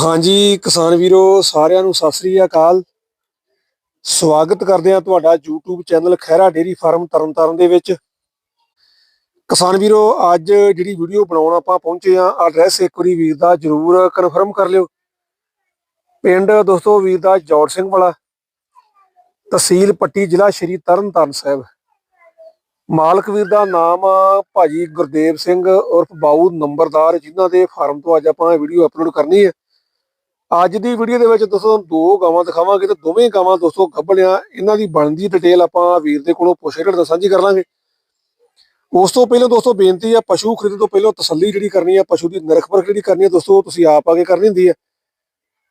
ਹਾਂਜੀ, ਕਿਸਾਨ ਵੀਰੋ, ਸਾਰਿਆਂ ਨੂੰ ਸਤਿ ਸ੍ਰੀ ਅਕਾਲ। ਸਵਾਗਤ ਕਰਦੇ ਹਾਂ ਤੁਹਾਡਾ YouTube channel Khaira dairy farm Tarn Taran ਦੇ ਵਿੱਚ। ਕਿਸਾਨ ਵੀਰੋ, ਅੱਜ ਜਿਹੜੀ ਵੀਡੀਓ ਬਣਾਉਣ ਆਪਾਂ ਪਹੁੰਚੇ ਆ ਐਡਰੈਸ ਇੱਕ ਵਾਰੀ ਵੀਰ ਦਾ ਜਰੂਰ ਕਨਫਰਮ ਕਰ ਲਿਓ। ਪਿੰਡ ਦੋਸਤੋ, ਵੀਰ ਦਾ ਜੋੜ ਸਿੰਘ ਵਾਲਾ। ਤਹਿਸੀਲ ਪੱਟੀ, ਜ਼ਿਲ੍ਹਾ ਸ਼੍ਰੀ ਤਰਨਤਾਰਨ ਸਾਹਿਬ। ਮਾਲਕ ਵੀਰ ਦਾ ਨਾਮ ਆ ਭਾਜੀ ਗੁਰਦੇਵ ਸਿੰਘ ਉਰਫ ਬਾਊ ਨੰਬਰਦਾਰ, ਜਿਨ੍ਹਾਂ ਦੇ ਫਾਰਮ ਤੋਂ ਅੱਜ ਆਪਾਂ ਵੀਡੀਓ ਅਪਲੋਡ ਕਰਨੀ ਹੈ। ਅੱਜ ਦੀ ਵੀਡੀਓ ਦੇ ਵਿੱਚ ਦੋਸਤੋ ਦੋ ਗਾਵਾਂ ਦਿਖਾਵਾਂਗੇ ਤੇ ਦੋਵੇਂ ਗਾਵਾਂ ਦੋਸਤੋ ਗੱਭਣਿਆ ਇਹਨਾਂ ਦੀ ਬਣਦੀ ਡਿਟੇਲ ਆਪਾਂ ਵੀਰ ਦੇ ਕੋਲੋਂ ਪੁੱਛ ਕੇ ਸਾਂਝੀ ਕਰ ਲਾਂਗੇ। ਉਸ ਤੋਂ ਪਹਿਲਾਂ ਦੋਸਤੋ ਬੇਨਤੀ ਆ, ਪਸ਼ੂ ਖਰੀਦਣ ਤੋਂ ਪਹਿਲਾਂ ਤਸੱਲੀ ਜਿਹੜੀ ਕਰਨੀ ਹੈ ਪਸ਼ੂ ਦੀ ਨਿਰਖ ਪਰਖ ਜਿਹੜੀ ਕਰਨੀ ਹੈ ਦੋਸਤੋ ਤੁਸੀਂ ਆਪ ਆ ਕੇ ਕਰਨੀ ਹੁੰਦੀ ਹੈ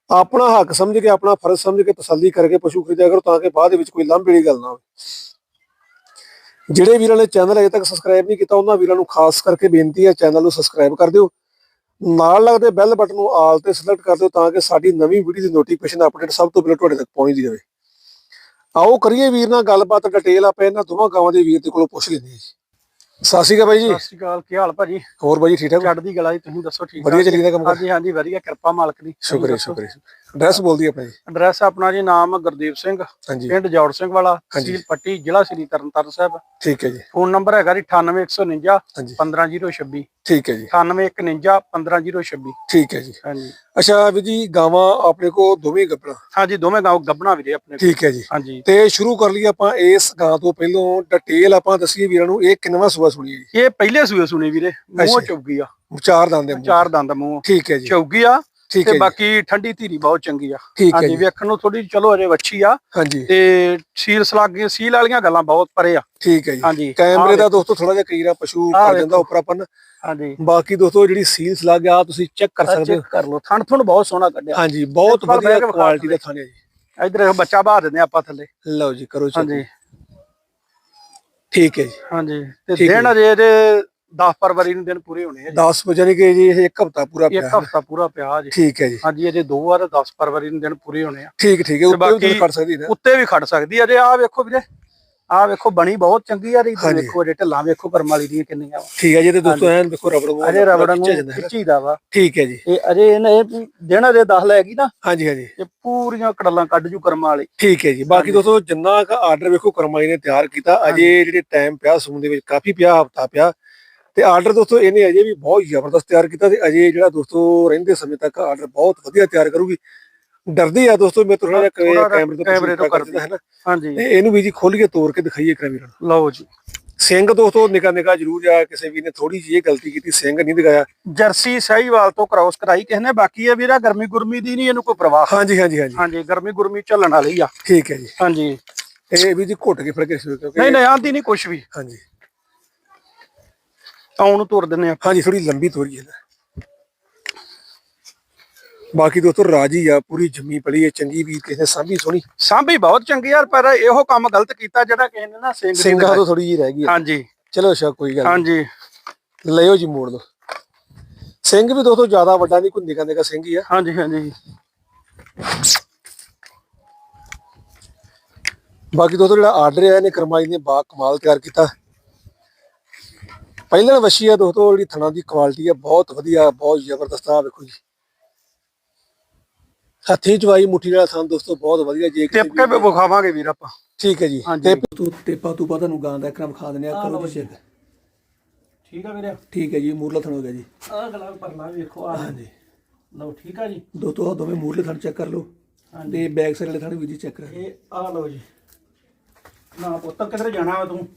ਆਪਣਾ ਹੱਕ ਸਮਝ ਕੇ, ਆਪਣਾ ਫਰਜ਼ ਸਮਝ ਕੇ ਤਸੱਲੀ ਕਰਕੇ ਪਸ਼ੂ ਖਰੀਦਿਆ ਕਰੋ ਤਾਂ ਕਿ ਬਾਅਦ ਦੇ ਵਿੱਚ ਕੋਈ ਲਾਂਭੇ ਵਾਲੀ ਗੱਲ ਨਾ ਹੋਵੇ। ਜਿਹੜੇ ਵੀਰਾਂ ਨੇ ਚੈਨਲ ਅਜੇ ਤੱਕ ਸਬਸਕ੍ਰਾਈਬ ਨਹੀਂ ਕੀਤਾ, ਉਹਨਾਂ ਵੀਰਾਂ ਨੂੰ ਖਾਸ ਕਰਕੇ ਬੇਨਤੀ ਹੈ ਚੈਨਲ ਨੂੰ ਸਬਸਕ੍ਰਾਈਬ ਕਰ ਦਿਓ। ਨਾਲ ਲੱਗਦੇ ਬੈਲ ਬਟਨ ਨੂੰ ਆਲ ਤੇ ਸਿਲੈਕਟ ਕਰ ਦਿਓ ਤਾਂ ਕਿ ਸਾਡੀ ਨਵੀਂ ਵੀਡੀਓ ਦੀ ਨੋਟੀਫਿਕੇਸ਼ਨ ਅਪਡੇਟ ਸਭ ਤੋਂ ਪਹਿਲਾਂ ਤੁਹਾਡੇ ਤੱਕ ਪਹੁੰਚਦੀ ਰਹੇ। ਆਓ ਕਰੀਏ ਵੀਰ ਨਾਲ ਗੱਲਬਾਤ ਡਿਟੇਲ ਆਪਾਂ ਇਹਨਾਂ ਦੋਵਾਂ ਗਾਵਾਂ ਦੇ ਵੀਰ ਦੇ ਕੋਲੋਂ ਪੁੱਛ ਲੈਂਦੇ ਹਾਂ ਸਤਿ ਸ਼੍ਰੀ ਅਕਾਲ ਬਾਈ ਜੀ। ਸਤਿ ਸ਼੍ਰੀ ਅਕਾਲ ਕੀ ਹਾਲ ਭਾਜੀ? ਹੋਰ ਬਾਈ ਠੀਕ ਠਾਕ ਚੜ੍ਹਦੀ ਗਲਾ ਜੀ ਤੁਸੀਂ ਦੱਸੋ ਠੀਕ ਵਧੀਆ ਚੱਲੀ ਜਾਂਦਾ ਕੰਮ? ਹਾਂਜੀ ਹਾਂਜੀ ਵਧੀਆ ਕਿਰਪਾ ਮਾਲਕ ਦੀ। ਸ਼ੁਕਰ ਹੈ ਐਡਰੈਸ ਬੋਲਦੀ ਆਪਣਾ ਜੀ ਐਡਰੈਸ ਆਪਣਾ ਜੀ ਨਾਮ ਗੁਰਦੀਪ ਸਿੰਘ ਹਾਂਜੀ। ਪਿੰਡ ਜੌੜ ਸਿੰਘ ਵਾਲਾ ਹਾਂਜੀ। ਤਹਿਸੀਲ ਪੱਟੀ ਜ਼ਿਲ੍ਹਾ ਸ੍ਰੀ ਤਰਨਤਾਰਨ ਸਾਹਿਬ। ਠੀਕ ਹੈ ਜੀ। ਫੋਨ ਨੰਬਰ ਹੈਗਾ ਜੀ 98149 ਹਾਂਜੀ। 15026 ਠੀਕ ਹੈ ਜੀ। 98149 15026 ਠੀਕ ਹੈ ਜੀ। ਹਾਂਜੀ। ਅੱਛਾ ਵੀ ਜੀ ਗਾਵਾਂ ਆਪਣੇ ਕੋ ਦੋਵੇਂ ਗੱਪਣਾ ਹਾਂਜੀ ਦੋਵੇਂ ਗਾਉ ਗੱਬਣਾ ਵੀਰੇ ਆਪਣੇ ਕੋਲ। ਠੀਕ ਹੈ ਜੀ। ਹਾਂਜੀ। ਤੇ ਸ਼ੁਰੂ ਕਰ ਲਈ ਆਪਾਂ ਇਸ ਗਾਂ ਤੋਂ ਪਹਿਲਾਂ। ਡਿਟੇਲ ਆਪਾਂ ਦੱਸੀਏ ਵੀਰਾਂ ਨੂੰ ਇਹ ਕਿੰਨਵਾਂ ਸੂਆ ਸੁਣੀ ਹੈ ਇਹ ਪਹਿਲੇ ਸੂਏ ਸੁਣੀ ਵੀਰੇ ਮੂੰਹ ਅੱਛਾ। ਚੌਗੀ ਆ। ਚਾਰ ਦੰਦ ਦੇ ਮੂੰਹ। ਚਾਰ ਦੰਦ ਮੂੰਹ। ਠੀਕ ਹੈ ਜੀ। ਚੌਗੀ ਆ ਠੀਕ ਹੈ ਤੇ ਜੀ। ਬਾਕੀ ਠੰਡੀ ਧੀਰੀ ਬਹੁਤ ਚੰਗੀ ਆ। ਠੀਕ ਹੈ ਹਾਂਜੀ ਜੀ। ਵੇਖਣ ਨੂੰ ਥੋੜੀ ਚਲੋ ਅਜੇ ਵੱਛੀ ਆ। ਹਾਂਜੀ। ਤੇ ਸੀਲ ਸਲਾਗੀਆਂ ਸੀਲ ਵਾਲੀਆਂ ਗੱਲਾਂ ਬਹੁਤ ਪਰੇ ਆ। ਠੀਕ ਹੈ ਜੀ। ਹਾਂਜੀ। ਕੈਮਰੇ ਦਾ ਦੋਸਤੋ ਥੋੜਾ ਜਿਹਾ ਕਈ ਵਾਰ ਪਸ਼ੂ ਆਹ ਕਰ ਜਾਂਦਾ ਵੇਖੋ। ਉੱਪਰ ਆਪਾਂ ਨੂੰ। ਹਾਂਜੀ। ਬਾਕੀ ਦੋਸਤੋ ਜਿਹੜੀ ਸੀਲਸ ਲੱਗ ਗਿਆ ਤੁਸੀਂ ਚੈੱਕ ਕਰ ਸਕਦੇ ਹੋ। ਚੈੱਕ ਕਰ ਲਓ। ਥਣ ਥਣ ਬਹੁਤ ਸੋਹਣਾ ਕੱਢਿਆ। ਹਾਂਜੀ ਬਹੁਤ ਇੱਕ ਵਾਰ ਵਧੀਆ ਬਹਿ ਕੇ ਵਿਖਾ ਕੁਆਲਿਟੀ ਦਾ। ਥਾਣੇ ਜੀ। ਇਧਰ ਇਹ ਬੱਚਾ ਬਾਹਰ ਦਿੰਦੇ ਆਪਾਂ ਥੱਲੇ। ਲਓ ਜੀ ਕਰੋ ਚੈੱਕ ਹਾਂਜੀ। ਠੀਕ ਹੈ ਜੀ। ਹਾਂਜੀ। ਤੇ ਠੀਕ ਹੈ ਦਿਨ ਅਜੇ ਇਹਦੇ 10 ਫਰਵਰੀ ਨੂੰ ਦਿਨ ਪੂਰੇ ਹੋਣੇ ਆ 10 ਵਜੇ ਕਿ ਜੀ ਇਹ ਇੱਕ ਹਫਤਾ ਪੂਰਾ ਜੀ। ਇੱਕ ਪਿਆ। ਹਫਤਾ ਪੂਰਾ ਪਿਆ ਜੀ। ਠੀਕ ਹੈ ਜੀ। ਹਾਂਜੀ ਅਜੇ ਦੋ ਵਾਰ 10 ਫਰਵਰੀ ਨੂੰ ਦਿਨ ਪੂਰੇ ਹੋਣੇ ਆ। ਠੀਕ ਠੀਕ ਹੈ। ਉੱਤੇ ਵੀ ਕਰ ਸਕਦੀ ਨਾ। ਉੱਤੇ ਵੀ ਖੜ ਸਕਦੀ ਆ ਅਜੇ ਆਹ ਵੇਖੋ ਵੀਰੇ ਆਹ ਵੇਖੋ ਬਣੀ ਬਹੁਤ ਚੰਗੀ ਆ ਰਹੀ। ਵੇਖੋ ਅਜੇ ਢੱਲਾਂ ਵੇਖੋ ਕਰਮ ਵਾਲੀ ਦੀਆਂ ਕਿੰਨੀਆਂ ਵਾ। ਠੀਕ ਹੈ ਜੀ ਤੇ ਦੋਸਤੋ ਐਨ ਦੇਖੋ ਰਬੜ ਵਾਂਗੂ ਅਜੇ ਰਬੜ ਨੂੰ ਹੈ ਨਾ। ਖਿੱਚੀਦਾ ਵਾ। ਠੀਕ ਹੈ ਜੀ। ਤੇ ਅਜੇ ਇਹਨੇ ਇਹ ਦਿਨ ਅਜੇ 10 ਲੈ ਗਈ ਨਾ। ਹਾਂਜੀ ਹਾਂਜੀ। ਤੇ ਪੂਰੀਆਂ ਕੜਲਾਂ ਕੱਢ ਜੂ ਕਰਮ ਵਾਲੀ। ਠੀਕ ਹੈ ਜੀ। ਬਾਕੀ ਦੋਸਤੋ ਜਿੰਨਾ ਕ ਆਰਡਰ ਵੇਖੋ ਕਰਮਾਈ ਨੇ ਤਿਆਰ ਕੀਤਾ। ਅਜੇ ਜਿਹੜੇ ਟਾਈਮ ਪਿਆ ਸੂਣ ਦੇ ਵਿੱਚ ਕਾਫੀ ਪਿਆ ਹਫਤਾ ਪਿਆ। ਤੇ ਆਰਡਰ ਦੋਸਤੋ ਇਹਨੇ ਅਜੇ ਵੀ ਬਹੁਤ ਜ਼ਬਰਦਸਤ ਤਿਆਰ ਕੀਤਾ ਤੇ ਅਜੇ ਜਿਹੜਾ ਦੋਸਤੋ ਰਹਿੰਦੇ ਸਮੇਂ ਤੱਕ ਆਰਡਰ ਬਹੁਤ ਵਧੀਆ ਤਿਆਰ ਕਰੂਗੀ। ਡਰਦੀ ਆ ਦੋਸਤੋ ਮੈਂ ਥੋੜਾ ਜਿਹਾ ਕੈਮਰੇ ਤੋਂ ਕੈਮਰੇ ਤੋਂ ਕਰ ਹੈ ਨਾ? ਹਾਂਜੀ। ਤੇ ਇਹਨੂੰ ਵੀ ਜੀ ਖੋਲ ਕੇ ਤੋੜ ਕੇ ਦਿਖਾਈਏ ਕਰਾਂ ਵੀਰਾਂ ਨੂੰ ਲਓ ਜੀ। ਸਿੰਘ ਦੋਸਤੋ ਨਿਕਾ ਨਿਕਾ ਜ਼ਰੂਰ ਆ ਕਿਸੇ ਵੀ ਨੇ ਥੋੜੀ ਜਿਹੀ ਇਹ ਗਲਤੀ ਕੀਤੀ ਸਿੰਘ ਨਹੀਂ ਦਿਖਾਇਆ। ਜਰਸੀ ਸਹੀਵਾਲ ਤੋਂ ਕ੍ਰਾਸ ਕਰਾਈ ਕਿਸੇ ਨੇ ਬਾਕੀ ਇਹ ਵੀਰਾ ਗਰਮੀ ਗੁਰਮੀ ਦੀ ਨਹੀਂ ਇਹਨੂੰ ਕੋਈ ਪ੍ਰਵਾਹ। ਹਾਂਜੀ ਹਾਂਜੀ ਹਾਂਜੀ। ਹਾਂਜੀ ਗਰਮੀ ਗੁਰਮੀ ਝੱਲਣ ਵਾਲੀ ਆ। ਠੀਕ ਹੈ ਜੀ। ਹਾਂਜੀ। ਇਹ ਵੀ ਜੀ ਘੁੱਟ ਕੇ ਫਿਰ ਕੇ ਨਹੀਂ ਨਹੀਂ ਆਂਦੀ ਨਹੀਂ ਕੁਛ ਵੀ। ਹਾਂਜੀ। ਆਉਣ ਨੂੰ ਤੁਰ ਦਿੰਨੇ ਆ ਹਾਂਜੀ ਥੋੜੀ ਲੰਬੀ ਤੋਰੀ ਹੈ। ਨਾ ਬਾਕੀ ਦੋਸਤੋ ਰਾਜੀ ਆ ਪੂਰੀ ਜੰਮੀ ਪਲੀ ਹੈ ਚੰਗੀ ਵੀ ਕਿਸੇ ਨੇ ਸਾਂਭੀ ਸੋਹਣੀ। ਸਾਂਭੀ ਬਹੁਤ ਚੰਗੀ ਯਾਰ ਪਰ ਇਹੋ ਕੰਮ ਗਲਤ ਕੀਤਾ ਜਿਹੜਾ ਕਿਸੇ ਨੇ ਨਾ ਸਿੰਘ ਸਿੰਘਾਂ ਤੋਂ ਥੋੜੀ ਜੀ ਰਹਿ ਗਈ ਹੈ। ਹਾਂਜੀ। ਚਲੋ ਅੱਛਾ ਕੋਈ ਗੱਲ ਹਾਂਜੀ। ਨਹੀਂ। ਲਿਓ ਜੀ ਮੋੜ ਦੋ ਸਿੰਘ ਵੀ ਦੋਸਤੋ ਜ਼ਿਆਦਾ ਵੱਡਾ ਨਹੀਂ ਕੋਈ ਨਿਕਾ ਨਿਕਾ ਸਿੰਘ ਹੀ ਆ। ਹਾਂਜੀ ਹਾਂਜੀ। ਬਾਕੀ ਦੋਸਤੋ ਜਿਹੜਾ ਆਰਡਰ ਹੈ ਇਹਨੇ ਕਰਮਾਈ ਨੇ ਬਾ ਕਮਾਲ ਤਿਆਰ ਕੀਤਾ। ਪਹਿਲਾਂ ਵਸ਼ੀ ਆ ਦੋਸਤੋ ਜਿਹੜੀ ਥਣਾ ਦੀ ਕੁਆਲਿਟੀ ਆ ਬਹੁਤ ਵਧੀਆ ਬਹੁਤ ਜ਼ਬਰਦਸਤ ਆ ਵੇਖੋ ਜੀ। ਹੱਥੀ ਚਵਾਈ ਮੁੱਠੀ ਵਾਲਾ ਥਣ ਦੋਸਤੋ ਬਹੁਤ ਵਧੀਆ ਜੇ ਟਿਪ ਕੇ ਵੀ ਵਿਖਾਵਾਂਗੇ ਵੀਰ ਆਪਾਂ। ਠੀਕ ਹੈ ਜੀ। ਤੇ ਤੂੰ ਤੇਪਾ ਤੂੰ ਪਤਾ ਨੂੰ ਗਾਂ ਦਾ ਕ੍ਰਮ ਖਾ ਦਿੰਦੇ ਆ ਕਰੋ ਜੀ ਚੈੱਕ ਠੀਕ ਆ ਵੀਰੇ। ਠੀਕ ਹੈ ਜੀ ਮੂਰਲਾ ਥਣ ਹੋ ਗਿਆ ਜੀ। ਆਹ ਗਲਾ ਪਰਲਾ ਵੇਖੋ ਆ ਹਾਂਜੀ। ਲਓ ਠੀਕ ਆ ਜੀ। ਦੋ ਤੋਂ ਦੋਵੇਂ ਮੂਰਲੇ ਥਣ ਚੈੱਕ ਕਰ ਲਓ। ਹਾਂਜੀ। ਤੇ ਬੈਕ ਸਾਈਡ ਵਾਲੇ ਥਣ ਵੀ ਜੀ ਚੈੱਕ ਕਰ ਇਹ ਆ ਲਓ ਜੀ। ਨਾ ਪੁੱਤ ਕਿਧਰ ਜਾਣਾ ਵਾ ਤੂੰ?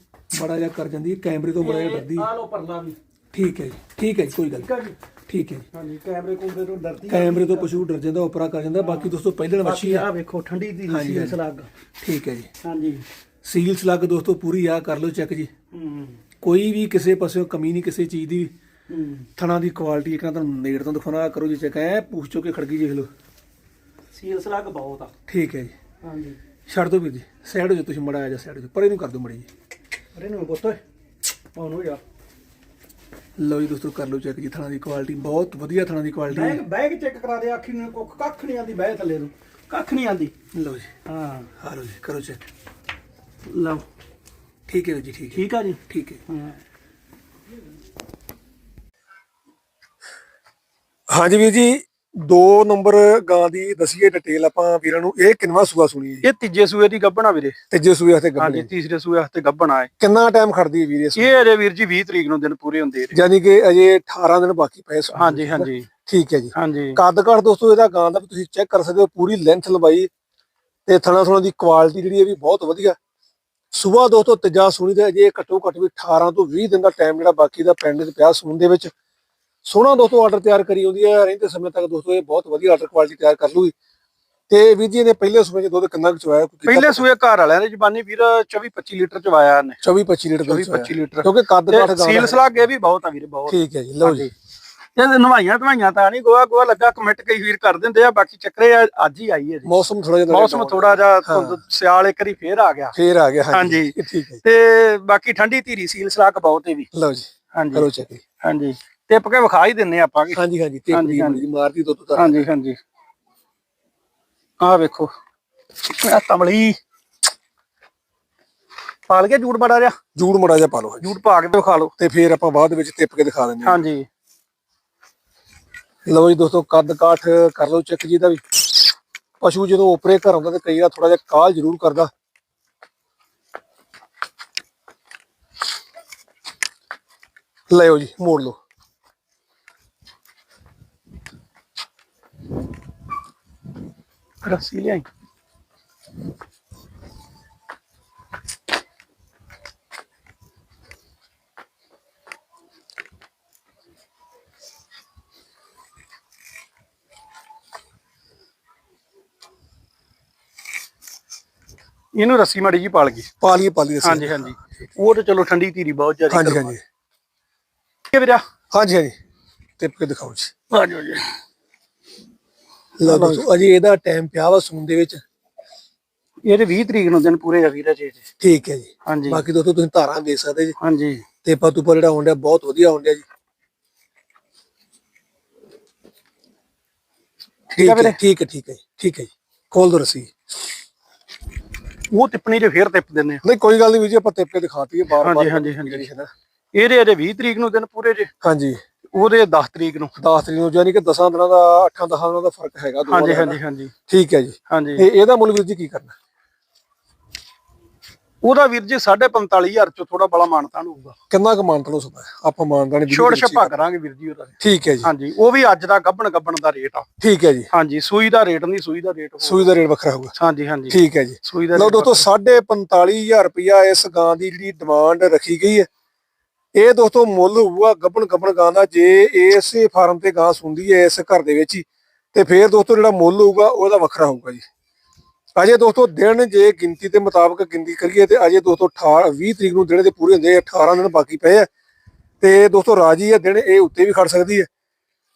ਬੜਾ ਜਿਹਾ ਕਰ ਜਾਂਦੀ ਹੈ ਕੈਮਰੇ ਤੋਂ ਬੜਾ ਜਿਹਾ ਡਰਦੀ ਹੈ। ਆ ਲਓ ਪਰਲਾ ਵੀ। ਠੀਕ ਹੈ ਜੀ ਠੀਕ ਹੈ ਜੀ ਕੋਈ ਗੱਲ ਠੀਕ ਆ ਜੀ। ਨਹੀਂ। ਠੀਕ ਹੈ ਜੀ। ਹਾਂਜੀ ਕੈਮਰੇ ਕੋਲ ਤੋਂ ਡਰਦੀ। ਕੈਮਰੇ ਤੋਂ ਪਸ਼ੂ ਡਰ ਜਾਂਦਾ ਉਪਰਾ ਕਰ ਜਾਂਦਾ ਬਾਕੀ ਦੋਸਤੋ ਪਹਿਲਣ ਵੱਛੀ ਆ। ਆ ਵੇਖੋ ਠੰਡੀ ਦੀ ਹਾਂਜੀ, ਸੀ ਹਾਂਜੀ। ਸਲੱਗ। ਠੀਕ ਹੈ ਜੀ। ਹਾਂਜੀ। ਸੀਲ ਸਲੱਗ ਦੋਸਤੋ ਪੂਰੀ ਆ ਕਰ ਲਓ ਚੈੱਕ ਜੀ। ਹੂੰ ਕੋਈ ਵੀ ਕਿਸੇ ਪਾਸਿਓਂ ਕਮੀ ਨਹੀਂ ਕਿਸੇ ਚੀਜ਼ ਦੀ ਹੂੰ। ਥਣਾ ਦੀ ਕੁਆਲਿਟੀ ਇੱਕ ਨਾ ਤੁਹਾਨੂੰ ਨੇੜ ਤੋਂ ਦਿਖਾਉਣਾ ਕਰੋ ਜੀ ਚੈੱਕ ਐ ਪੁੱਛ ਚੋ ਕੇ ਖੜਕੀ ਦੇਖ ਲਓ। ਸੀਲ ਸਲੱਗ ਬਹੁਤ ਆ। ਠੀਕ ਹੈ ਜੀ। ਹਾਂਜੀ। ਛੱਡ ਦਿਓ ਵੀਰ ਜੀ ਸਾਈਡ ਹੋ ਜਾ ਤੁਸੀਂ ਮੜਾ ਆ ਜਾ ਸਾਈਡ ਹੋ ਪਰੇ ਨੂੰ ਕਰ ਦਿਓ ਮੜੀ ਜੀ ਅਰੇ ਨੂੰ ਪੁੱਤ ਹੋ ਜਾ ਲਓ ਜੀ ਦੋਸਤੋ ਕਰ ਲਓ ਚੈੱਕ ਜੀ ਥਣਾ ਦੀ ਕੁਆਲਿਟੀ ਬਹੁਤ ਵਧੀਆ ਥਣਾ ਦੀ ਕੁਆਲਿਟੀ ਬੈਗ ਬੈਗ ਚੈੱਕ ਕਰਾ ਦੇ ਆਖੀ ਨੂੰ ਕੁੱਖ ਕੱਖ ਨਹੀਂ ਆਂਦੀ ਬਹਿ ਥੱਲੇ ਨੂੰ। ਕੱਖ ਨਹੀਂ ਆਂਦੀ ਲਓ ਜੀ। ਹਾਂ। ਆ ਲਓ ਜੀ ਕਰੋ ਚੈੱਕ ਲਓ। ਠੀਕ ਹੈ ਵੀਰ ਜੀ ਠੀਕ ਹੈ। ਠੀਕ ਆ ਜੀ? ਠੀਕ ਹੈ। ਹਾਂ। ਹਾਂਜੀ ਵੀਰ ਜੀ ਦੋ ਨੰਬਰ ਗਾਂ ਦੀ ਦਸੀਏ ਡਿਟੇਲ ਆਪਾਂ ਵੀਰਾਂ ਨੂੰ ਇਹ ਕਿੰਨਵਾ ਸੂਆ ਸੁਣੀ ਜੀ? ਇਹ ਤੀਜੇ ਸੂਏ ਦੀ ਗੱਭਣਾ ਵੀਰੇ। ਤੀਜੇ ਸੂਏ ਹੱਥੇ ਹਾਂਜੀ ਗੱਭਣੀ ਤੀਸਰੇ ਸੂਏ ਹੱਥੇ ਗੱਭਣਾ ਹੈ। ਕਿੰਨਾ ਟਾਈਮ ਖੜਦੀ ਹੈ ਵੀਰ ਇਹ ਅਜੇ ਵੀਰ ਜੀ 20 ਤਰੀਕ ਨੂੰ ਦਿਨ ਪੂਰੇ ਹੁੰਦੇ ਨੇ। ਯਾਨੀ ਕਿ ਅਜੇ 18 ਦਿਨ ਬਾਕੀ ਪਏ ਦੇ। ਹਾਂਜੀ ਹਾਂਜੀ। ਠੀਕ ਹੈ ਜੀ। ਹਾਂਜੀ। ਕੱਦ ਕਾਠ ਦੋਸਤੋ ਇਹਦਾ ਗਾਂ ਦਾ ਵੀ ਤੁਸੀਂ ਚੈੱਕ ਕਰ ਸਕਦੇ ਹੋ ਪੂਰੀ ਲੈਂਥ ਲੰਬਾਈ ਤੇ ਥਣਾ ਥਣਾ ਦੀ ਕੁਆਲਿਟੀ ਜਿਹੜੀ ਇਹ ਵੀ ਬਹੁਤ ਵਧੀਆ। ਸਵੇਰ ਦੋਸਤੋ ਤੀਜਾ ਸੂਣੀ ਤੇ ਅਜੇ ਘੱਟੋ ਘੱਟ ਵੀ 18 ਤੋਂ 20 ਦਿਨ ਦਾ ਟਾਈਮ ਜਿਹੜਾ ਬਾਕੀ ਦਾ ਪਿੰਡ ਦੇ ਪਿਆ ਸੂਣ ਦੇ ਵਿੱਚ। ਸੋਹਣਾ ਦੋਸਤੋ ਆਰਡਰ ਤਿਆਰ ਕਰੀ ਹੁੰਦੀ ਹੈ ਰਹਿੰਦੇ ਸਮੇਂ ਤੱਕ ਦੋਸਤੋ ਇਹ ਬਹੁਤ ਵਧੀਆ ਆਰਡਰ ਕੁਆਲਿਟੀ ਤਿਆਰ ਕਰ ਲੂਗੀ। ਤੇ ਵੀਰ ਜੀ ਨੇ ਪਹਿਲੇ ਸੂਏ ਚ ਦੁੱਧ ਕਿੰਨਾ ਕੁ ਚਵਾਇਆ? ਪਹਿਲੇ ਸੂਏ ਘਰ ਵਾਲਿਆਂ ਨੇ ਜ਼ਬਾਨੀ ਵੀਰ 24 25 ਲੀਟਰ ਚਵਾਇਆ ਨੇ 24 25 ਲੀਟਰ ਦੁੱਧ 24 ਚਵਾਇਆ। 25 ਲੀਟਰ। ਕਿਉਂਕਿ ਕੱਦ ਕਾਠ ਗਾਂ ਸੀਲ ਦਾ ਸਲਾਗ ਇਹ ਵੀ ਬਹੁਤ ਆ ਵੀਰੇ ਬਹੁਤ। ਠੀਕ ਹੈ ਜੀ ਲਓ ਜੀ। ਇਹ ਨਵਾਈਆਂ ਧਵਾਈਆਂ ਤਾਂ ਨਹੀਂ ਗੋਆ ਗੋਆ ਲੱਗਾ ਕਮੈਂਟ ਕਈ ਵੀਰ ਕਰ ਦਿੰਦੇ ਆ ਬਾਕੀ ਚੱਕਰੇ ਆ ਅੱਜ ਹੀ ਆਈ ਹੈ ਜੀ। ਮੌਸਮ ਥੋੜਾ ਜਿਹਾ ਮੌਸਮ ਥੋੜਾ ਜਿਹਾ ਸਿਆਲ ਇੱਕ ਵਾਰੀ ਫੇਰ ਆ ਗਿਆ। ਫੇਰ ਆ ਗਿਆ ਹਾਂਜੀ। ਠੀਕ ਹੈ। ਤੇ ਬਾਕੀ ਠੰਡੀ ਧੀਰੀ ਸੀਲ ਸਲਾਕ ਬਹੁਤ ਹੈ ਵੀ। ਲਓ ਜੀ। ਹਾਂਜੀ। ਕਰੋ ਚੈੱਕ ਹਾਂਜੀ। ਟਿਪ ਕੇ ਵਿਖਾ ਹੀ ਦਿੰਨੇ ਆਪਾਂ ਵੀ। ਹਾਂਜੀ ਹਾਂਜੀ ਤੇ ਹਾਂਜੀ, ਹਾਂਜੀ। ਮਾਰਦੀ ਦੁੱਧ ਤਾਂ ਹਾਂਜੀ ਹਾਂਜੀ। ਆਹ ਵੇਖੋ ਆ ਤਮਲੀ। ਪਾਲ ਕੇ ਜੂੜ ਬੜਾ ਰਿਆ ਜੂੜ ਮੜਾ ਜਾ ਪਾ ਲਓ ਹਾਂਜੀ। ਜੂੜ ਪਾ ਕੇ ਵਿਖਾ ਲਓ। ਤੇ ਫਿਰ ਆਪਾਂ ਬਾਅਦ ਵਿੱਚ ਟਿਪ ਕੇ ਦਿਖਾ ਦਿੰਦੇ ਹਾਂ ਹਾਂਜੀ। ਲਓ ਜੀ ਦੋਸਤੋ ਕੱਦ ਕਾਠ ਕਰ ਲਓ ਚੈੱਕ ਜੀ ਦਾ ਵੀ। ਪਸ਼ੂ ਜਦੋਂ ਉਪਰੇ ਘਰ ਆਉਂਦਾ ਤੇ ਕਈ ਵਾਰ ਥੋੜਾ ਜਿਹਾ ਕਾਲ ਜ਼ਰੂਰ ਕਰਦਾ। ਲਿਓ ਜੀ ਮੋੜ ਲਓ। ਰੱਸੀ ਲਿਆਈ ਇਹਨੂੰ ਰੱਸੀ ਮਾੜੀ ਜੀ ਪਾਲ ਗਈ। ਪਾ ਲਈਏ ਪਾ ਲਈਏ ਅਸੀਂ। ਹਾਂਜੀ ਹਾਂਜੀ। ਉਹ ਤੇ ਚਲੋ ਠੰਡੀ ਧੀਰੀ ਬਹੁਤ ਜ਼ਿਆਦਾ ਹਾਂਜੀ ਹਾਂਜੀ। ਕੀ ਵੀਰਾ? ਹਾਂਜੀ ਹਾਂਜੀ। ਟਿਪ ਕੇ ਦਿਖਾਓ ਜੀ। ਆ ਜਾਓ ਜੀ ਲਓ ਦੋਸਤੋ ਅਜੇ ਇਹਦਾ ਟਾਈਮ ਪਿਆ ਵਾ ਸੂਣ ਦੇ ਵਿੱਚ। ਇਹਦੇ 20 ਤਰੀਕ ਨੂੰ ਦਿਨ ਪੂਰੇ ਆ ਵੀਰਾ ਜੀ। ਠੀਕ ਹੈ ਜੀ। ਹਾਂਜੀ। ਬਾਕੀ ਦੋਸਤੋ ਤੁਸੀਂ ਧਾਰਾਂ ਦੇਖ ਸਕਦੇ ਜੀ। ਹਾਂਜੀ। ਤੇ ਪਤੂਪਰ ਜਿਹੜਾ ਹੁੰਦਾ ਬਹੁਤ ਵਧੀਆ ਹੁੰਦਾ ਜੀ। ਠੀਕ ਹੈ? ਠੀਕ ਹੈ ਠੀਕ ਹੈ ਠੀਕ ਹੈ ਜੀ। ਖੋਲ ਦੋ ਰਸੀ। ਉਹ ਟਿੱਪਣੀ ਜੇ ਫੇਰ ਟਿੱਪ ਦਿੰਨੇ ਨਹੀਂ ਕੋਈ ਗੱਲ ਨਹੀਂ ਵੀਰ ਜੀ ਆਪਾਂ ਟਿਪ ਕੇ ਦਿਖਾਤੀ ਹੈ ਬਾਰ ਬਾਰ ਹਾਂਜੀ ਹਾਂਜੀ। ਹਾਂਜੀ ਇਹਦੇ ਅਜੇ 20 ਤਰੀਕ ਨੂੰ ਦਿਨ ਪੂਰੇ ਜੇ। ਹਾਂਜੀ। ਉਹਦੇ 10 ਤਰੀਕ ਨੂੰ 10 ਤਰੀਕ ਨੂੰ ਯਾਨੀ ਕਿ 10 ਦਿਨਾਂ ਦਾ 8 10 ਦਿਨਾਂ ਦਾ ਫ਼ਰਕ ਹੈਗਾ ਦੋਵਾਂ ਹਾਂਜੀ ਦਾ। ਹਾਂਜੀ ਹਾਂਜੀ। ਠੀਕ ਹੈ ਜੀ। ਹਾਂਜੀ। ਤੇ ਇਹਦਾ ਮੁੱਲ ਵੀਰ ਜੀ ਕੀ ਕਰਨਾ? ਉਹਦਾ ਵੀਰ ਜੀ 45000 ਚੋਂ ਥੋੜਾ ਬੜਾ ਮਾਨਤਾਨ ਹੋਊਗਾ। ਕਿੰਨਾ ਕੁ ਮਾਨਤਨ ਹੋ ਸਕਦਾ? ਆਪਾਂ ਮਾਨਦਾਨ ਛੋੜ ਛੱਪਾ ਕਰਾਂਗੇ ਵੀਰ ਜੀ ਉਹਦਾ। ਠੀਕ ਹੈ ਜੀ। ਹਾਂਜੀ ਉਹ ਵੀ ਅੱਜ ਦਾ ਗੱਬਣ ਗੱਬਣ ਦਾ ਰੇਟ ਆ। ਠੀਕ ਹੈ ਜੀ। ਹਾਂਜੀ ਸੂਈ ਦਾ ਰੇਟ ਨਹੀਂ ਸੂਈ ਦਾ ਰੇਟ ਸੂਈ ਦਾ ਰੇਟ ਵੱਖਰਾ ਹੋਊਗਾ। ਹਾਂਜੀ ਹਾਂਜੀ। ਠੀਕ ਹੈ ਜੀ। ਸੂਈ ਦਾ ਲਓ rate ਦੋਸਤੋ 45000 ਰੁਪਇਆ ਇਸ ਗਾਂ ਦੀ ਜਿਹੜੀ ਡਿਮਾਂਡ ਰੱਖੀ ਗਈ ਹੈ। ਇਹ ਦੋਸਤੋ ਮੁੱਲ ਹੋਊਗਾ ਗੱਬਣ ਗੱਬਣ ਗਾਂ ਦਾ, ਜੇ ਇਸੇ ਫਾਰਮ ਤੇ ਗਾਂ ਸੁੰਦੀ ਹੈ ਇਸ ਘਰ ਦੇ ਵਿੱਚ ਹੀ, ਤੇ ਫੇਰ ਦੋਸਤੋ ਜਿਹੜਾ ਮੁੱਲ ਹੋਊਗਾ ਉਹਦਾ ਵੱਖਰਾ ਹੋਊਗਾ ਜੀ। ਅਜੇ ਦੋਸਤੋ ਦਿਨ ਜੇ ਗਿਣਤੀ ਦੇ ਮੁਤਾਬਕ ਗਿਣਤੀ ਕਰੀਏ ਤੇ ਅਜੇ ਦੋਸਤੋ 18 20 ਤਰੀਕ ਨੂੰ ਦਿਨ ਦੇ ਪੂਰੇ ਹੁੰਦੇ ਆ 18 ਦਿਨ ਬਾਕੀ ਪਏ ਆ। ਤੇ ਦੋਸਤੋ ਰਾਜੀ ਹੈ ਦਿਨ ਇਹ ਉੱਤੇ ਵੀ ਖੜ ਸਕਦੀ ਹੈ।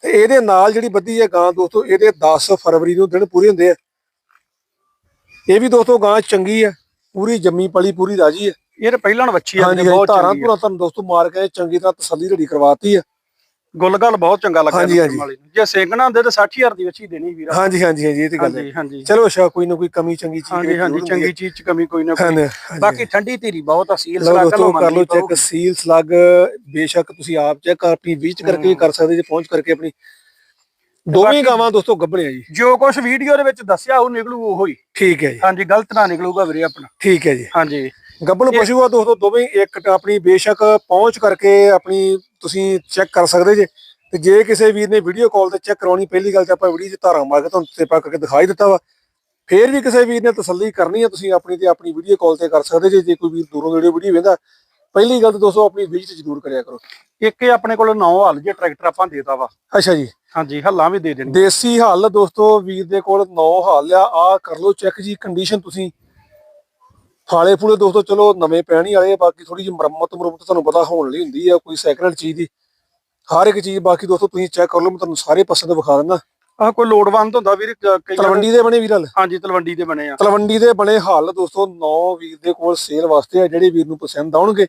ਤੇ ਇਹਦੇ ਨਾਲ ਜਿਹੜੀ ਬੱਧੀ ਹੈ ਗਾਂ ਦੋਸਤੋ, ਇਹਦੇ 10 ਫਰਵਰੀ ਨੂੰ ਦਿਨ ਪੂਰੇ ਹੁੰਦੇ ਆ। ਇਹ ਵੀ ਦੋਸਤੋ ਗਾਂ ਚੰਗੀ ਹੈ, ਪੂਰੀ ਜੰਮੀ ਪਲੀ, ਪੂਰੀ ਰਾਜੀ ਹੈ। ਇਹ ਤਾਂ ਪਹਿਲਾਂ ਵੱਛੀ ਆ ਹਾਂਜੀ ਬਹੁਤ ਧਾਰਾਂ ਆ। ਤੁਹਾਨੂੰ ਦੋਸਤੋ ਮਾਰ ਕੇ ਚੰਗੀ ਤਰ੍ਹਾਂ ਤਸੱਲੀ ਰੜੀ ਕਰਵਾਤੀ ਹੈ ਗੁੱਲ ਗੱਲ ਬਹੁਤ ਚੰਗਾ ਲੱਗਾ ਹਾਂਜੀ, ਹਾਂਜੀ। ਜੇ ਸਿੰਗਣਾ ਹੁੰਦੇ ਤਾਂ 60000 ਦੀ ਵੱਛੀ ਦੇਣੀ ਵੀਰਾ। ਹਾਂਜੀ ਹਾਂਜੀ ਹਾਂਜੀ ਇਹ ਤੇ ਗੱਲ ਹੈ। ਚਲੋ ਅੱਛਾ ਕੋਈ ਨਾ ਕੋਈ ਕਮੀ ਚੰਗੀ ਚੀਜ਼ ਹਾਂਜੀ ਹਾਂਜੀ ਚੰਗੀ ਚੀਜ਼ ਚ ਕਮੀ ਕੋਈ ਨਾ ਕੋਈ। ਬਾਕੀ ਠੰਡੀ ਧੀਰੀ ਬਹੁਤ ਆ ਸੀਲ ਸਲਾਹ ਦੋਸਤੋ ਕਰ ਲਓ ਚੈੱਕ ਸੀਲ ਸਲੱਗ ਬੇਸ਼ੱਕ ਤੁਸੀਂ ਆਪ ਚੈੱਕ ਕਰ ਆਪਣੀ ਵਿਚ ਕਰਕੇ ਕਰ ਸਕਦੇ ਜੇ ਪਹੁੰਚ ਕਰਕੇ ਆਪਣੀ। ਦੋਵੇਂ ਗਾਵਾਂ ਦੋਸਤੋ ਗੱਭਣੇ ਆ ਜੀ। ਜੋ ਕੁਝ ਵੀਡੀਓ ਦੇ ਵਿੱਚ ਦੱਸਿਆ ਉਹ ਨਿਕਲੂ ਉਹੋ ਹੀ। ਠੀਕ ਹੈ ਜੀ। ਹਾਂਜੀ ਗਲਤ ਨਾ ਨਿਕਲੂਗਾ ਵੀਰੇ ਆਪਣਾ। ਠੀਕ ਹੈ ਜੀ। ਹਾਂਜੀ। ਗੱਭਣ ਪਸ਼ੂ ਆ ਦੋਸਤੋ ਦੋਵੇਂ ਇੱਕ ਆਪਣੀ ਬੇਸ਼ੱਕ ਪਹੁੰਚ ਕਰਕੇ ਆਪਣੀ ਤੁਸੀਂ ਚੈੱਕ ਕਰ ਸਕਦੇ ਜੇ। ਤੇ ਜੇ ਕਿਸੇ ਵੀਰ ਨੇ ਵੀਡੀਓ ਕਾਲ ਤੇ ਚੈੱਕ ਕਰਾਉਣੀ ਪਹਿਲੀ ਗੱਲ ਤੇ ਆਪਾਂ ਵੀਡੀਓ 'ਚ ਧਾਰਾਂ ਮਾਰ ਕੇ ਤੁਹਾਨੂੰ ਤੇਪਾ ਕਰਕੇ ਦਿਖਾਈ ਦਿੱਤਾ ਵਾ। ਫੇਰ ਵੀ ਕਿਸੇ ਵੀਰ ਨੇ ਤਸੱਲੀ ਕਰਨੀ ਹੈ ਤੁਸੀਂ ਆਪਣੀ ਤੇ ਆਪਣੀ ਵੀਡੀਓ ਕਾਲ ਤੇ ਕਰ ਸਕਦੇ ਜੇ ਜੇ ਕੋਈ ਵੀਰ ਦੂਰੋਂ ਨੇੜੇ ਵੀਡੀਓ ਵੇਂਦਾ ਪਹਿਲੀ ਗੱਲ ਤਾਂ ਦੋਸਤੋ ਆਪਣੀ ਵਿਜ਼ਿਟ ਜ਼ਰੂਰ ਕਰਿਆ ਕਰੋ। ਇੱਕ ਇਹ ਆਪਣੇ ਕੋਲ 9 ਹਲ ਜੇ ਟਰੈਕਟਰ ਆਪਾਂ ਦੇਤਾ ਵਾ। ਅੱਛਾ ਜੀ। ਹਾਂਜੀ ਹੱਲਾਂ ਵੀ ਦੇ ਦੇਣੀ ਦੇਸੀ ਹੱਲ ਦੋਸਤੋ ਵੀਰ ਦੇ ਕੋਲ 9 ਹੱਲ ਆ। ਆ ਕਰ ਲਓ ਚੈੱਕ ਜੀ ਕੰਡੀਸ਼ਨ ਤੁਸੀਂ ਫਾਲੇ ਫੂਲੇ ਦੋਸਤੋ ਚਲੋ ਨਵੇਂ ਪੈਣੀ ਵਾਲੇ ਆ, ਬਾਕੀ ਥੋੜੀ ਜਿਹੀ ਮੁਰੰਮਤ ਮੁਰੰਮਤ ਤੁਹਾਨੂੰ ਪਤਾ ਹੋਣ ਲਈ ਹੁੰਦੀ ਆ ਕੋਈ ਸੈਕਿੰਡ ਹੈਂਡ ਚੀਜ਼ ਦੀ। ਹਰ ਇੱਕ ਚੀਜ਼ ਬਾਕੀ ਦੋਸਤੋ ਤੁਸੀਂ ਚੈੱਕ ਕਰ ਲਓ ਮੈਂ ਤੁਹਾਨੂੰ ਸਾਰੇ ਪਾਸੇ ਤੋਂ ਵਿਖਾ ਦਿੰਦਾ। ਆਹ ਕੋਈ ਲੋੜਵੰਦ ਹੁੰਦਾ ਵੀਰ ਕਈ ਤਲਵੰਡੀ ਦੇ ਬਣੇ ਵੀਰ ਹਲ ਹਾਂਜੀ ਤਲਵੰਡੀ ਦੇ ਬਣੇ ਆ। ਤਲਵੰਡੀ ਦੇ ਬਣੇ ਹੱਲ ਦੋਸਤੋ 9 ਵੀਰ ਦੇ ਕੋਲ ਸੇਲ ਵਾਸਤੇ ਆ ਜਿਹੜੇ ਵੀਰ ਨੂੰ ਪਸੰਦ ਆਉਣਗੇ।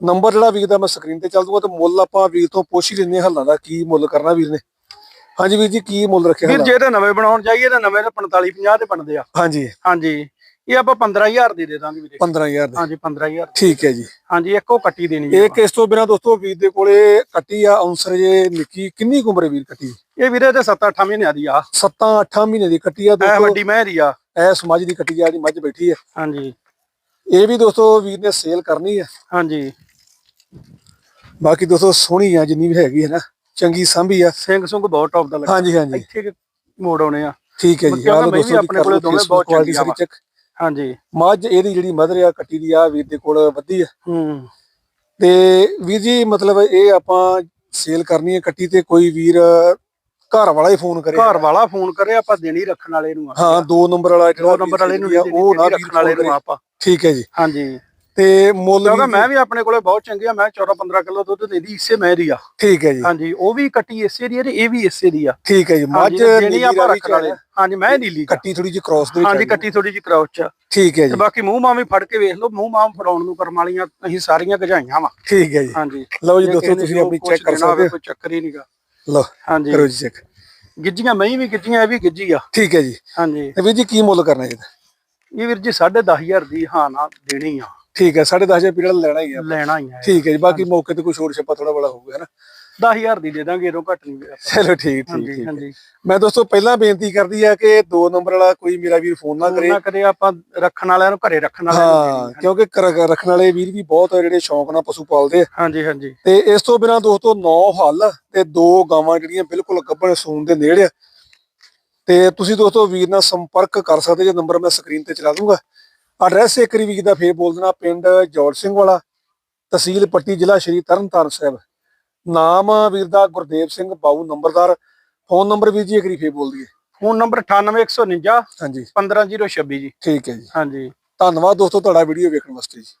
ਨੰਬਰ ਜਿਹੜਾ ਵੀਰ ਦਾ ਮੈਂ ਸਕਰੀਨ ਤੇ ਚੱਲ ਦੂੰਗਾ ਤੇ ਮੁੱਲ ਆਪਾਂ ਵੀਰ ਤੋਂ ਪੁੱਛ ਹੀ ਲੈਂਦੇ ਹਾਂ ਹੱਲਾਂ ਦਾ ਕੀ ਮੁੱਲ ਕਰਨਾ ਵੀਰ ਨੇ। ਹਾਂਜੀ ਵੀਰ ਜੀ ਕੀ ਮੁੱਲ ਰੱਖਿਆ ਵੀਰ ਜੇ ਤੇ ਨਵੇਂ ਬਣਾਉਣ ਜਾਈਏ ਤਾਂ ਨਵੇਂ ਤਾਂ 45 50 ਦੇ ਬਣਦੇ ਆ। ਹਾਂਜੀ। ਹਾਂਜੀ। ਇਹ ਆਪਾਂ 15000 ਦੀ ਦੇ ਦਾਂਗੇ ਵੀਰੇ। 15000 ਦੇ। ਹਾਂਜੀ 15000 ਠੀਕ ਹੈ ਜੀ। ਹਾਂਜੀ ਇੱਕ ਉਹ ਕੱਟੀ ਦੇਣੀ ਜੀ ਇਹ। ਕਿਸ ਤੋਂ ਬਿਨਾ ਦੋਸਤੋ ਵੀਰ ਦੇ ਕੋਲੇ ਕੱਟੀ ਆ ਅਨਸਰ ਜੇ ਨਿੱਕੀ ਕਿੰਨੀ ਕੁ ਉਮਰ ਹੈ ਵੀਰ ਕੱਟੀ? ਇਹ ਵੀਰੇ ਤੇ 7-8 ਮਹੀਨਿਆਂ ਦੀ ਆ। 7-8 ਮਹੀਨੇ ਦੀ ਕੱਟੀ ਆ ਇਹ ਦੋਸਤੋ। ਵੱਡੀ ਮਹਿ ਦੀ ਆ। ਐ ਸਮਾਜ ਦੀ ਕੱਟੀ ਆ ਜਿਹੜੀ ਮੱਝ ਬੈਠੀ ਹੈ ਹਾਂਜੀ। ਇਹ ਵੀ ਦੋਸਤੋ ਵੀਰ ਨੇ ਸੇਲ ਕਰਨੀ ਹੈ ਹਾਂਜੀ। ਬਾਕੀ ਦੋਸਤੋ ਸੋਹਣੀ ਆ ਜਿੰਨੀ ਵੀ ਹੈਗੀ ਹੈ ਨਾ। ਚੰਗੀ ਸਾਂਭੀ ਆ। ਸਿੰਘ ਸੁੰਗ ਬਹੁਤ ਟੌਪ ਦਾ ਲੱਗਾ। ਹਾਂਜੀ ਹਾਂਜੀ। ਇੱਥੇ ਮੋੜ ਆਉਣੇ ਆ। ਠੀਕ ਹੈ ਜੀ। ਵੀ ਦੋਸਤੋ ਆਪਣੇ ਕੋਲੇ ਦੋਵੇਂ ਬਹੁਤ ਸਾਰੀ ਚੈੱਕ ਹਾਂਜੀ। ਮੱਝ ਇਹਦੀ ਜਿਹੜੀ ਮਦਰ ਆ ਕੱਟੀ ਦੀ ਆ ਵੀਰ ਦੇ ਕੋਲ ਵੱਧੀ ਆ। ਹੂੰ। ਤੇ ਵੀਰ ਜੀ ਮਤਲਬ ਇਹ ਆਪਾਂ ਸੇਲ ਕਰਨੀ ਹੈ ਕੱਟੀ ਤੇ ਕੋਈ ਵੀਰ ਘਰ ਵਾਲਾ ਹੀ ਫੋਨ ਕਰੇ। ਘਰ ਵਾਲਾ ਫੋਨ ਕਰੇ ਆਪਾਂ ਦੇਣੀ ਰੱਖਣ ਵਾਲੇ ਨੂੰ ਹਾਂ ਦੋ ਨੰਬਰ ਵਾਲਾ ਜਿਹੜਾ ਦੋ ਨੰਬਰ ਵਾਲੇ ਨੂੰ ਉਹ ਨਾ ਰੱਖਣ ਵਾਲੇ ਨੂੰ। ਆਪਾਂ। ਠੀਕ ਹੈ ਜੀ। ਹਾਂਜੀ। ਤੇ ਮੁੱਲ ਕਿਉਂਕਿ ਮੈਂ ਵੀ ਆਪਣੇ ਕੋਲੇ ਬਹੁਤ ਚੰਗੀ ਆ ਮੈਂ 14 15 ਕਿਲੋ ਦੁੱਧ ਦਿੰਦੀ ਇਸੇ ਮੈਂ ਦੀ ਆ। ਠੀਕ ਹੈ ਜੀ। ਹਾਂਜੀ ਉਹ ਵੀ ਕੱਟੀ ਇਸੇ ਦੀ ਆ ਤੇ ਇਹ ਵੀ ਇਸੇ ਦੀ ਆ। ਠੀਕ ਹੈ ਜੀ ਮੱਝ ਨੀਲੀ ਆਪਾਂ ਰੱਖਣ ਵਾਲੇ ਹਾਂਜੀ ਮੈਂ ਨੀਲੀ। ਕੱਟੀ ਥੋੜੀ ਜਿਹੀ ਕ੍ਰਾਸ ਦੇ ਵਿੱਚ ਹਾਂਜੀ। ਕੱਟੀ ਥੋੜੀ ਜਿਹੀ ਕਰਾਉਚ ਚ। ਠੀਕ ਹੈ ਤੇ ਜੀ ਬਾਕੀ ਮੂੰਹ ਮਾਂ ਵੀ ਫੜ ਕੇ ਵੇਖ ਲਓ ਮੂੰਹ ਮਾਂ ਫੜਾਉਣ ਨੂੰ ਕਰਮ ਵਾਲੀਆਂ ਅਸੀਂ ਸਾਰੀਆਂ ਗਜਾਈਆਂ ਵਾ। ਠੀਕ ਹੈ ਜੀ। ਹਾਂਜੀ। ਲਓ ਜੀ ਦੋਸਤੋ ਤੁਸੀਂ ਆਪਣੀ ਚੈੱਕ ਕਰ ਸਕਦੇ ਹੋ। ਕੋਈ ਚੱਕਰ ਹੀ ਨਹੀਂਗਾ। ਲਓ ਹਾਂਜੀ। ਕਰੋ ਜੀ ਚੈੱਕ ਗਿੱਜੀਆਂ ਮੈਂ ਵੀ ਗਿੱਜੀਆਂ ਇਹ ਵੀ ਗਿੱਜੀ ਆ। ਠੀਕ ਹੈ ਜੀ। ਹਾਂਜੀ। ਤੇ ਵੀਰ ਜੀ ਕੀ ਮੁੱਲ ਕਰਨਾ ਇਹਦਾ? ਇਹ ਵੀਰ ਜੀ 10500 ਦੀ ਹਾਂ ਨਾ ਦੇਣੀ ਆ। ਠੀਕ ਹੈ 10500 ਪੀੜਾ ਲੈਣਾ ਹੀ ਆ ਲੈਣਾ ਹੀ ਆ ਠੀਕ ਹੈ ਜੀ ਬਾਕੀ ਮੌਕੇ ਤੇ ਕੋਈ ਹੋਰ ਛੱਪਾ ਥੋੜਾ ਬੜਾ ਹੋਊਗਾ ਹੈ ਨਾ? 10000 ਦੀ ਦੇ ਦਾਂਗੇ ਇਹਦੋਂ ਘੱਟ ਨਹੀਂ। ਚਲੋ ਠੀਕ ਠੀਕ ਹਾਂਜੀ ਠੀਕ ਮੈਂ ਦੋਸਤੋ ਪਹਿਲਾਂ ਬੇਨਤੀ ਕਰਦੀ ਆ ਕਿ ਦੋ ਨੰਬਰ ਵਾਲਾ ਕੋਈ ਮੇਰਾ ਵੀਰ ਫੋਨ ਨਾ ਕਰੇ। ਨਾ ਕਰੇ ਆਪਾਂ ਰੱਖਣ ਵਾਲਿਆਂ ਨੂੰ ਘਰੇ ਰੱਖਣ ਵਾਲਿਆਂ ਨੂੰ ਹਾਂ। ਕਿਉਂਕਿ ਰੱਖਣ ਵਾਲੇ ਵੀਰ ਵੀ ਬਹੁਤ ਜਿਹੜੇ ਸ਼ੌਂਕ ਨਾਲ ਪਸ਼ੂ ਪਾਲਦੇ ਆ। ਹਾਂਜੀ ਹਾਂਜੀ। ਤੇ ਇਸ ਤੋਂ ਬਿਨਾ ਦੋਸਤੋ 9 ਹੱਲ ਤੇ ਦੋ ਗਾਵਾਂ ਜਿਹੜੀਆਂ ਬਿਲਕੁਲ ਗੱਭਣ ਸੂਣ ਦੇ ਨੇੜੇ ਆ। ਤੇ ਤੁਸੀਂ ਦੋਸਤੋ ਵੀਰ ਨਾਲ ਸੰਪਰਕ ਕਰ ਸਕਦੇ ਜੇ ਨੰਬਰ ਮੈਂ ਸਕਰੀਨ ਤੇ ਚਲਾ ਦੂੰਗਾ। ਐਡਰੈਸ ਇੱਕ ਵਾਰੀ ਵੀਰ ਦਾ ਫੇਰ ਬੋਲ ਦੇਣਾ ਪਿੰਡ ਜੋੜ ਸਿੰਘ ਵਾਲਾ ਤਹਿਸੀਲ ਪੱਟੀ ਜ਼ਿਲ੍ਹਾ ਸ਼੍ਰੀ ਤਰਨਤਾਰਨ ਸਾਹਿਬ। ਨਾਮ ਵੀਰ ਦਾ ਗੁਰਦੇਵ ਸਿੰਘ ਬਾਊ ਨੰਬਰਦਾਰ। ਫੋਨ ਨੰਬਰ ਵੀਰ ਜੀ ਇੱਕ ਵਾਰੀ ਫੇਰ ਬੋਲ ਦਈਏ। ਫੋਨ ਨੰਬਰ 98149 ਹਾਂਜੀ। 15026 ਜੀ। ਠੀਕ ਹੈ ਜੀ। ਹਾਂਜੀ। ਧੰਨਵਾਦ ਦੋਸਤੋ ਤੁਹਾਡਾ ਵੀਡੀਓ ਵੇਖਣ ਵਾਸਤੇ ਜੀ।